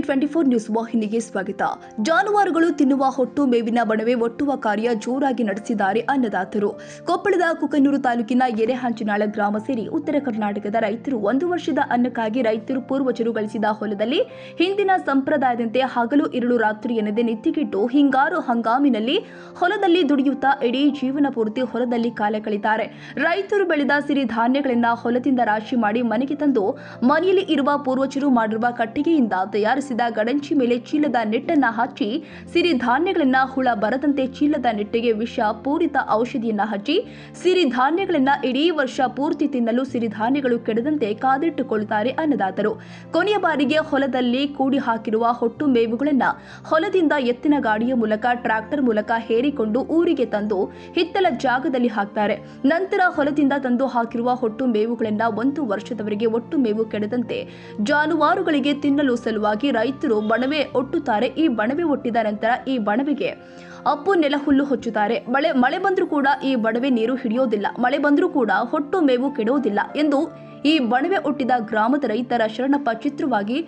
TV twenty four news ವಾಹಿನಿಗೆ ಸ್ವಾಗತ. ಜಾನುವಾರುಗಳು ತಿನ್ನುವ ಹೊಟ್ಟು ಮೇವಿನ ಬಣವೆ ಒಟ್ಟುವ ಕಾರ್ಯ ಜೋರಾಗಿ ನಡೆಸಿದ್ದಾರೆ ಅನ್ನದಾತರು. ಕೊಪ್ಪಳದ ಕುಕನೂರು ತಾಲೂಕಿನ ಎರೆಹಂಚಿನಾಳ ಗ್ರಾಮ ಸೇರಿ ಉತ್ತರ ಕರ್ನಾಟಕದ ರೈತರು ಒಂದು ವರ್ಷದ ಅನ್ನಕ್ಕಾಗಿ ರೈತರು ಪೂರ್ವಜರು ಗಳಿಸಿದ ಹೊಲದಲ್ಲಿ ಹಿಂದಿನ ಸಂಪ್ರದಾಯದಂತೆ ಹಗಲು, ಇರುಳು, ರಾತ್ರಿ ಎನ್ನದೆ ನೆತ್ತಿಗಿಟ್ಟು ಹಿಂಗಾರು ಹಂಗಾಮಿನಲ್ಲಿ ಹೊಲದಲ್ಲಿ ದುಡಿಯುತ್ತಾ ಇಡೀ ಜೀವನ ಪೂರ್ತಿ ಹೊಲದಲ್ಲಿ ಕಾಲ ಕಳಿತಾರೆ ರೈತರು ಬೆಳೆದ ಸಿರಿ ಧಾನ್ಯಗಳನ್ನ ಹೊಲದಿಂದ ರಾಶಿ ಮಾಡಿ ಮನೆಗೆ ತಂದು ಮನೆಯಲ್ಲಿ ಇರುವ ಪೂರ್ವಜರು ಮಾಡಿರುವ ಕಟ್ಟಿಗೆಯಿಂದ ತಯಾರಿಸಿದ ಗಡಂಚಿ ಮೇಲೆ ಚೀಲದ ನೆಟ್ಟನ್ನ ಹಚ್ಚಿ ಸಿರಿಧಾನ್ಯಗಳನ್ನ ಹುಳ ಬರದಂತೆ ಚೀಲದ ನೆಟ್ಟಿಗೆ ವಿಷ ಪೂರಿತ ಔಷಧಿಯನ್ನ ಹಚ್ಚಿ ಸಿರಿಧಾನ್ಯಗಳನ್ನ ಇಡೀ ವರ್ಷ ಪೂರ್ತಿ ತಿನ್ನಲು ಸಿರಿಧಾನ್ಯಗಳು ಕೆಡದಂತೆ ಕಾದಿಟ್ಟುಕೊಳ್ಳುತ್ತಾರೆ ಅನ್ನದಾತರು. ಕೊನೆಯ ಬಾರಿಗೆ ಹೊಲದಲ್ಲಿ ಕೂಡಿ ಹಾಕಿರುವ ಹೊಟ್ಟು ಮೇವುಗಳನ್ನ ಹೊಲದಿಂದ ಎತ್ತಿನ ಗಾಡಿಯ ಮೂಲಕ ಟ್ರಾಕ್ಟರ್ ಮೂಲಕ ಹೇರಿಕೊಂಡು ಊರಿಗೆ ತಂದು ಹಿತ್ತಲ ಜಾಗದಲ್ಲಿ ಹಾಕ್ತಾರೆ. ನಂತರ ಹೊಲದಿಂದ ತಂದು ಹಾಕಿರುವ ಹೊಟ್ಟು ಮೇವುಗಳನ್ನ ಒಂದು ವರ್ಷದವರೆಗೆ ಒಟ್ಟು ಮೇವು ಕೆಡದಂತೆ ಜಾನುವಾರುಗಳಿಗೆ ತಿನ್ನಲು ಸಲುವಾಗಿ ರೈತರು ಬಣವೆ ಒಟ್ಟುತ್ತಾರೆ, ಈ ಬಣವೆ ಒಟ್ಟಿದ ನಂತರ ಈ ಬಣವೆಗೆ ಅಪ್ಪು ನೆಲ ಹುಲ್ಲು ಹೊಚ್ಚುತ್ತಾರೆ. ಮಳೆ ಮಳೆ ಬಂದರೂ ಕೂಡ ಈ ಬಣವೆ ನೀರು ಹಿಡಿಯೋದಿಲ್ಲ. ಮಳೆ ಬಂದರೂ ಕೂಡ ಹೊಟ್ಟು ಮೇವು ಕೆಡುವುದಿಲ್ಲ ಎಂದು ಈ ಬಣವೆ ಹುಟ್ಟಿದ ಗ್ರಾಮದ ರೈತರ ಶರಣಪ್ಪ ಚಿತ್ರವಾಗಿ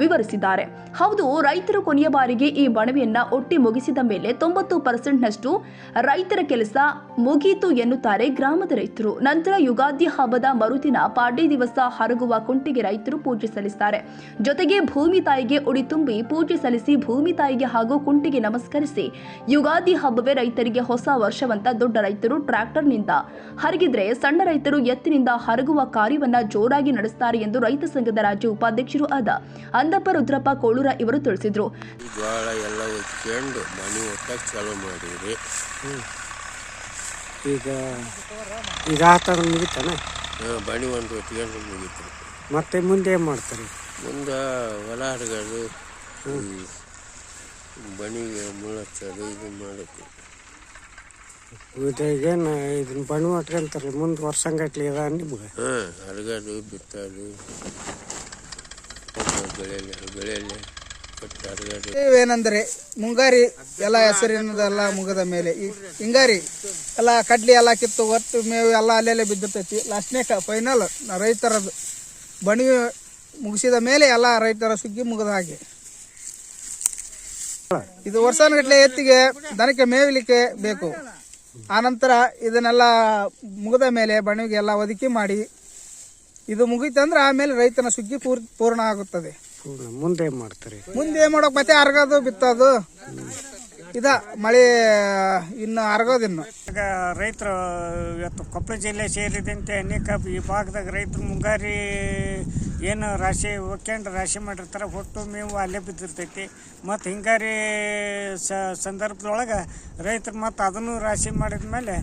ವಿವರಿಸಿದ್ದಾರೆ. ಹೌದು, ರೈತರು ಕೊನೆಯ ಬಾರಿಗೆ ಈ ಬಣವೆಯನ್ನ ಒಟ್ಟಿ ಮುಗಿಸಿದ ಮೇಲೆ ತೊಂಬತ್ತು ಪರ್ಸೆಂಟ್ನಷ್ಟು ರೈತರ ಕೆಲಸ ಮುಗಿಯಿತು ಎನ್ನುತ್ತಾರೆ ಗ್ರಾಮದ ರೈತರು. ನಂತರ ಯುಗಾದಿ ಹಬ್ಬದ ಮರುದಿನ ಪಾಡ್ಯ ದಿವಸ ಹರಗುವ ಕುಂಟಿಗೆ ರೈತರು ಪೂಜೆ ಸಲ್ಲಿಸುತ್ತಾರೆ ಜೊತೆಗೆ ಭೂಮಿ ತಾಯಿಗೆ ಉಡಿ ತುಂಬಿ ಪೂಜೆ ಸಲ್ಲಿಸಿ ಭೂಮಿ ತಾಯಿಗೆ ಹಾಗೂ ಕುಂಟಿಗೆ ನಮಸ್ಕರಿಸಿ ಯುಗಾದಿ ಹಬ್ಬವೇ ರೈತರಿಗೆ ಹೊಸ ವರ್ಷವಂತ ದೊಡ್ಡ ರೈತರು ಟ್ರ್ಯಾಕ್ಟರ್ನಿಂದ ಹರಗಿದ್ರೆ ಸಣ್ಣ ರೈತರು ಎತ್ತಿನಿಂದ ಹರಗುವ ಕಾರ್ಯವನ್ನ ಜೋರಾಗಿ ನಡೆಸುತ್ತಾರೆ ಎಂದು ರೈತ ಸಂಘದ ರಾಜ್ಯ ಉಪಾಧ್ಯಕ್ಷರು ಆದ ಅಂದಪ್ಪ ರುದ್ರಪ್ಪ ಕೋಳೂರ ಇವರು ತಿಳಿಸಿದರು. ಜೋಳ ಎಲ್ಲ ಒಚ್ಕೊಂಡು ಮನೆ ಒಟ್ಟಕ್ಕೆ ಚಾಲೂ ಮಾಡಿದ್ರಿ. ಈಗ ಈಗ ಥರ ಮುಗಿತಾನ? ಹಾಂ ಬಣಿ ಒಂದು ಒತ್ಕೊಂಡು ಮುಗೀತು. ಮತ್ತೆ ಮುಂದೆ ಏನು ಮಾಡ್ತಾರೆ? ಮುಂದೆ ಹೊಲ ಹರಗೋದು ಬಣಿಗೆ ಮುಳ್ಳಚ್ಚೋದು ಇದು ಮಾಡೋದು. ಇದೇನು ಇದನ್ನ ಬಣ್ಣ ಮಾಡ್ಕೊಂತಾರೆ ಮುಂದೆ ವರ್ಷಂಗಟ್ಲಿ ಅದ ನಿಮ್ಗೆ? ಹಾಂ ಹರಗೋದು ಬಿತ್ತೋದು. ಬೆಳೆಯಲ್ಲಿ ಮುಂಗಾರಿ ಎಲ್ಲ ಹೆಸರಿನದೆಲ್ಲ ಮುಗದ ಮೇಲೆ ಈ ಹಿಂಗಾರಿ ಎಲ್ಲ ಕಡ್ಲಿ ಎಲ್ಲ ಕಿತ್ತು ಒಟ್ಟು ಮೇವು ಎಲ್ಲ ಅಲ್ಲೆಲ್ಲೇ ಬಿದ್ದಿರ್ತೈತಿ. ಲಾಸ್ಟ್ನೇ ಫೈನಲ್ ರೈತರದು ಬಣಿ ಮುಗಿಸಿದ ಮೇಲೆ ಎಲ್ಲ ರೈತರ ಸುಗ್ಗಿ ಮುಗಿದ ಹಾಗೆ. ಇದು ವರ್ಷಾನುಗಟ್ಲೆ ಎತ್ತಿಗೆ ದನಕ್ಕೆ ಮೇವಿಲಿಕ್ಕೆ ಬೇಕು. ಆನಂತರ ಇದನ್ನೆಲ್ಲ ಮುಗಿದ ಮೇಲೆ ಬಣಿಗೆ ಎಲ್ಲ ಒದಕಿ ಮಾಡಿ ಇದು ಮುಗೀತಂದ್ರೆ ಆಮೇಲೆ ರೈತನ ಸುಗ್ಗಿ ಪೂರ್ ಪೂರ್ಣ ಆಗುತ್ತದೆ. ಮುಂದೆ ಏನು ಮಾಡ್ತಾರೆ. ಮುಂದೆ ಏನ್ ಮಾಡೋಕ್ ಮತ್ತೆ ಅರ್ಗದು ಬಿತ್ತೋದು. ಇದ ಮಳೆ ಇನ್ನು ಅರ್ಗೋದಿನ್ನು ಈಗ ರೈತರು ಇವತ್ತು ಕೊಪ್ಪಳ ಜಿಲ್ಲೆ ಸೇರಿದಂತೆ ಅನೇಕ ಈ ಭಾಗದಾಗ ರೈತರು ಮುಂಗಾರಿ ಏನು ರಾಶಿ ಒಕ್ಕೊಂಡು ರಾಶಿ ಮಾಡಿರ್ತಾರೆ ಹೊಟ್ಟು ಮೇವು ಅಲ್ಲೇ ಬಿದ್ದಿರ್ತೈತಿ. ಮತ್ತು ಹಿಂಗಾರಿ ಸ ಸಂದರ್ಭದೊಳಗೆ ರೈತರು ಮತ್ತು ಅದನ್ನು ರಾಶಿ ಮಾಡಿದ ಮೇಲೆ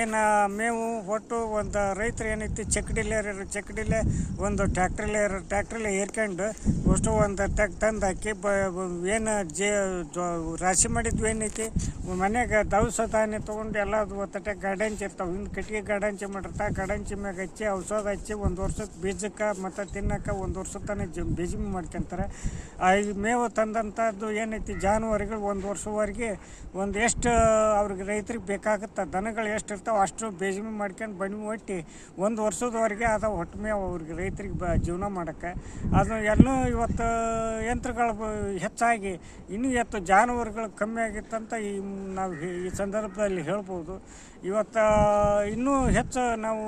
ಏನು, ಮೇವು ಹೊಟ್ಟು ಒಂದು ರೈತರು ಏನೈತಿ ಚಕ್ಕಡಿಲೆ ಚಕ್ಕಡಿಲೆ ಒಂದು ಟ್ಯಾಕ್ಟ್ರಲ್ಲೇ ಟ್ಯಾಕ್ಟ್ರಲ್ಲೇ ಏರ್ಕೊಂಡು ಅಷ್ಟು ಒಂದು ಟ್ಯಾಕ್ ತಂದು ಹಾಕಿ ಬ, ಏನು ಜೇ ರಾಶಿ ಮಾಡಿದ್ವಿ ಏನೈತಿ ಮನೆಗೆ ದವಸ ಧಾನ್ಯ ತೊಗೊಂಡು ಎಲ್ಲ ಅದು ಒತ್ತಟೆ ಗಡಂಚಿ ಇರ್ತಾವೆ. ಹಿಂದೆ ಕಟ್ಟಿಗೆ ಗಡಂಚಿ ಮಾಡಿರ್ತಾ, ಗಡಂಚಿ ಮ್ಯಾಗ ಹಚ್ಚಿ ಔಷಧ ಹಚ್ಚಿ ಒಂದು ವರ್ಷಕ್ಕೆ ಬೀಜಕ್ಕೆ ಮತ್ತು ತಿನ್ನಕ್ಕೆ ಒಂದು ವರ್ಷ ತನಕ ಜ, ಬೀಜ ಮಾಡ್ಕೊಂತಾರೆ. ಈ ಮೇವು ತಂದಂಥದ್ದು ಏನೈತಿ, ಜಾನುವಾರುಗಳು ಒಂದು ವರ್ಷವರೆಗೆ ಒಂದು ಎಷ್ಟು ಅವ್ರಿಗೆ ರೈತರಿಗೆ ಬೇಕಾಗುತ್ತೆ, ದನಗಳು ಎಷ್ಟು ಇರ್ತಾವೆ, ಅಷ್ಟು ಬೇಜಮಿ ಮಾಡ್ಕೊಂಡು ಬಣ್ಣಿ ಒಟ್ಟಿ. ಒಂದು ವರ್ಷದವರೆಗೆ ಅದು ಹೊಟ್ಟೆ ಮೇವು ಅವ್ರಿಗೆ, ರೈತರಿಗೆ ಬ, ಜೀವನ ಮಾಡೋಕ್ಕೆ. ಅದು ಎಲ್ಲೂ ಇವತ್ತು ಯಂತ್ರಗಳು ಹೆಚ್ಚಾಗಿ, ಇನ್ನೂ ಎತ್ತು ಜಾನುವಾರುಗಳು ಕಮ್ಮಿ ಆಗಿತ್ತಂತ ಈ, ನಾವು ಈ ಸಂದರ್ಭದಲ್ಲಿ ಹೇಳ್ಬೋದು. ಇವತ್ತು ಇನ್ನೂ ಹೆಚ್ಚು ನಾವು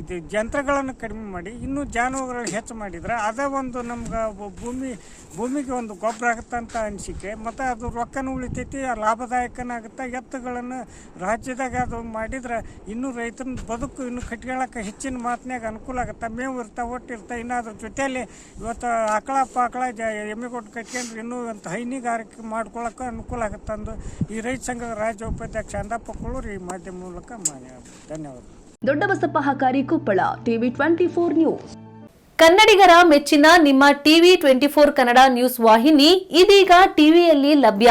ಇದು ಯಂತ್ರಗಳನ್ನು ಕಡಿಮೆ ಮಾಡಿ, ಇನ್ನೂ ಜಾನುವಾರುಗಳು ಹೆಚ್ಚು ಮಾಡಿದ್ರೆ ಅದೇ ಒಂದು ನಮ್ಗೆ ಭೂಮಿ, ಭೂಮಿಗೆ ಒಂದು ಗೊಬ್ಬರ ಅಂತ ಅನಿಸಿಕೆ, ಮತ್ತು ಅದು ರೊಕ್ಕನೂ ಉಳಿತೈತಿ, ಲಾಭದಾಯಕನಾಗುತ್ತೆ, ಎತ್ತುಗಳನ್ನು ರಾಜ್ಯದಾಗ ಅದು ಮಾಡಿದ್ರೆ ಇನ್ನೂ ರೈತನ ಬದುಕು ಇನ್ನು ಕಟ್ಕೊಳ್ಳೋಕೆ ಹೆಚ್ಚಿನ ಮಾತಿನಾಗ ಅನುಕೂಲ ಆಗುತ್ತೆ. ಮೇವು ಇರ್ತಾವೆ ಒಟ್ಟು ಇರ್ತಾವೆ ಇನ್ನು ಅದ್ರ ಜೊತೆಯಲ್ಲಿ ಇವತ್ತು ಆಕಳ ಪಾಕಳ ಜ ಎಮ್ಮೆ ಕೊಟ್ಟು ಕಟ್ಕೊಂಡ್ರೆ ಇನ್ನೂ ಅಂತ ಹೈನುಗಾರಿಕೆ ಮಾಡ್ಕೊಳ್ಳೋಕೆ ಅನುಕೂಲ ಆಗುತ್ತೆ ಅಂದು ಈ ರೈತ ಸಂಘದ ರಾಜ್ಯ ಉಪಾಧ್ಯಕ್ಷ ಅಂದಪ್ಪ ಕೊಳ್ಳೂರು ಈ ಮಾಧ್ಯಮ ಮೂಲಕ ಮಾನ್ಯ ಧನ್ಯವಾದ. Doddabasappa Hakari Koppal TV twenty four news ಕನ್ನಡಿಗರ ಮೆಚ್ಚಿನ ನಿಮ್ಮ TV twenty four Kannada news ವಾಹಿನಿ ಇದೀಗ ಟಿವಿಯಲ್ಲಿ ಲಭ್ಯ.